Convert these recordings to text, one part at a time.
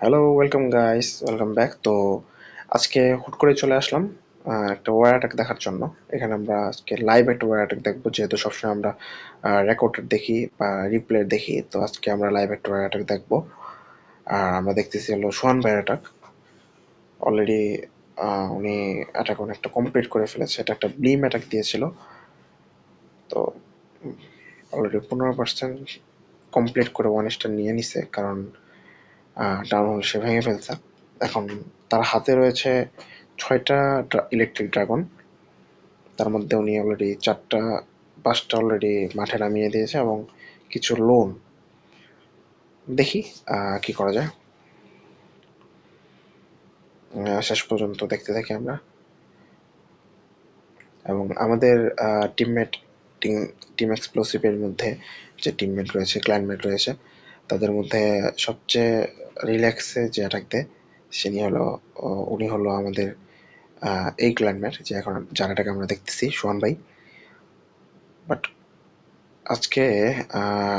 Hello welcome guys welcome back তো আজকে হুট করে চলে আসলাম একটা ওয়ার অ্যাটাক দেখার জন্য। এখানে আমরা আজকে লাইভ একটা ওয়ার অ্যাটাক দেখব, যেহেতু সবসময় আমরা রেকর্ডেড দেখি বা রিপ্লে দেখি, তো আজকে আমরা লাইভ একটা ওয়ার অ্যাটাক দেখব। আর আমরা দেখতেছি হলো সোহান ভাইয়ের অ্যাটাক অলরেডি উনি অ্যাটাক অনেকটা কমপ্লিট করে ফেলেছে, এটা একটা ব্লিম অ্যাটাক দিয়েছিল। তো অলরেডি পনেরো পার্সেন্ট কমপ্লিট করে ওয়ান স্টার নিয়ে নিছে, কারণ ডাউন হল সে ভেঙে ফেলছে। এখন তার হাতে রয়েছে ছয়টা ইলেকট্রিক ড্রাগন তার মধ্যে উনি অলরেডি চারটা, পাঁচটা অলরেডি মাঠে নামিয়ে দিয়েছে এবং কিছু লোন দেখি কি করা যায়। শেষ পর্যন্ত দেখতে থাকি আমরা। এবং আমাদের টিমমেট টিম টিম এক্সপ্লোসিভের মধ্যে যে টিমমেট রয়েছে ক্লাইনমেট রয়েছে, তাদের মধ্যে সবচেয়ে রিল্যাক্সে যে অ্যাটাক দেয় তিনি হলো উনি হলো আমাদের এই ক্লাইনমেট যে এখন যার আমরা দেখতেছি, সোহান ভাই। বাট আজকে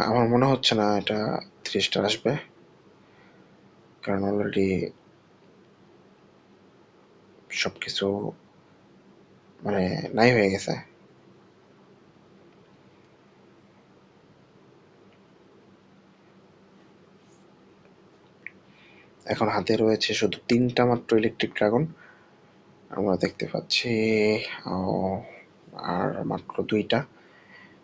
আমার মনে হচ্ছে না এটা থ্রি স্টার আসবে। কারণ অলরেডি সবকিছু মানে নাই হয়ে গেছে। এখন হাতে রয়েছে শুধু তিনটা মাত্র ইলেকট্রিক ড্রাগন আমরা দেখতে পাচ্ছি আর মাত্র দুইটা।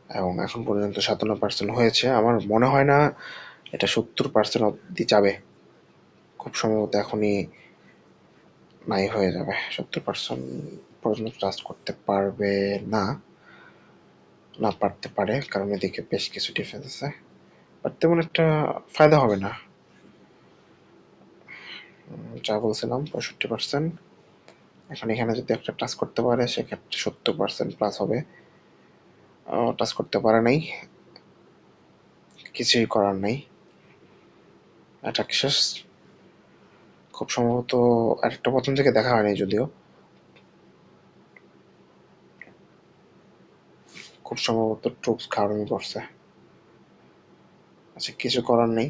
এবং এখন পর্যন্ত সাতান্ন পার্সেন্ট হয়েছে। আমার মনে হয় না এটা সত্তর পার্সেন্ট অব্দি যাবে। খুব সম্ভবত এখনই নাই হয়ে যাবে। সত্তর পার্সেন্ট পর্যন্ত টাচ করতে পারবে না না পারতে পারে। কারণ এদিকে বেশ কিছু ডিফেন্স আছে। বাট তেমন একটা ফায়দা হবে না। যা বলছিলাম পঁয়ষট্টি পার্সেন্ট এখন এখানে যদি একটা টাচ করতে পারে, সেক্ষেত্রে সত্তর পার্সেন্ট প্লাস হবে। টাচ করতে পারে নাই। কিছুই করার নেই। অ্যাটাক শেষ? খুব সম্ভবত আরেকটা প্রথম থেকে দেখা হয়নি যদিও। খুব সম্ভবত ট্রুপস খাওয়ানো করছে আচ্ছা কিছু করার নেই।